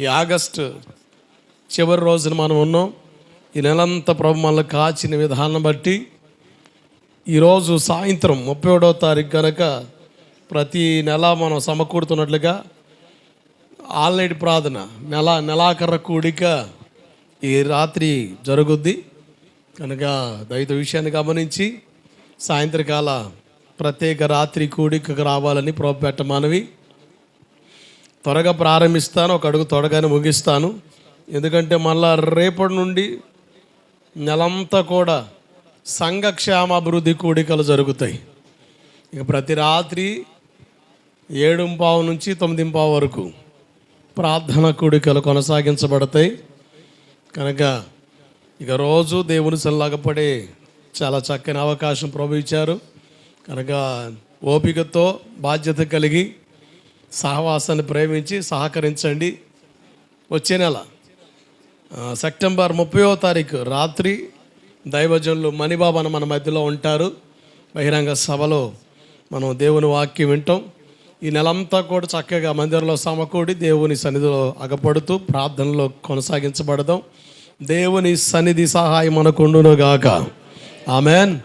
ఈ ఆగస్టు చివరి రోజున మనం ఉన్నాం. ఈ నెలంతా ప్రభు మనల్ని కాచిన విధానం బట్టి ఈరోజు సాయంత్రం ముప్పై ఒకటో తారీఖు కనుక ప్రతి నెల మనం సమకూడుతున్నట్లుగా ఆల్నైట్ ప్రార్థన నెల నెలాఖర కూడిక ఈ రాత్రి జరుగుద్ది. కనుక దైత విషయాన్ని గమనించి సాయంత్రకాల ప్రత్యేక రాత్రి కూడికకు రావాలని ప్రోపెట్ట మనవి. త్వరగా ప్రారంభిస్తాను ఒక అడుగు త్వరగానే ముగిస్తాను. ఎందుకంటే మళ్ళా రేపటి నుండి నెలంతా కూడా సంఘ క్షేమాభివృద్ధి కూడికలు జరుగుతాయి. ఇక ప్రతి రాత్రి ఏడు పావు నుంచి తొమ్మిది పావు వరకు ప్రార్థన కూడికలు కొనసాగించబడతాయి. కనుక ఇక రోజు దేవుని సల్లాగపడే చాలా చక్కని అవకాశం ప్రభు ఇచ్చారు. కనుక ఓపికతో బాధ్యత కలిగి సహవాసాన్ని ప్రేమించి సహకరించండి. వచ్చే నెల సెప్టెంబర్ ముప్పయో తారీఖు రాత్రి దైవజనులు మణిబాబాను మన మధ్యలో ఉంటారు. బహిరంగ సభలో మనం దేవుని వాక్యం వింటాం. ఈ నెలంతా కూడా చక్కగా మందిరంలో సమకూడి దేవుని సన్నిధిలో అగపడుతూ ప్రార్థనలో కొనసాగించబడదాం. దేవుని సన్నిధి సహాయం మనకుండును గాక ఆమెన్.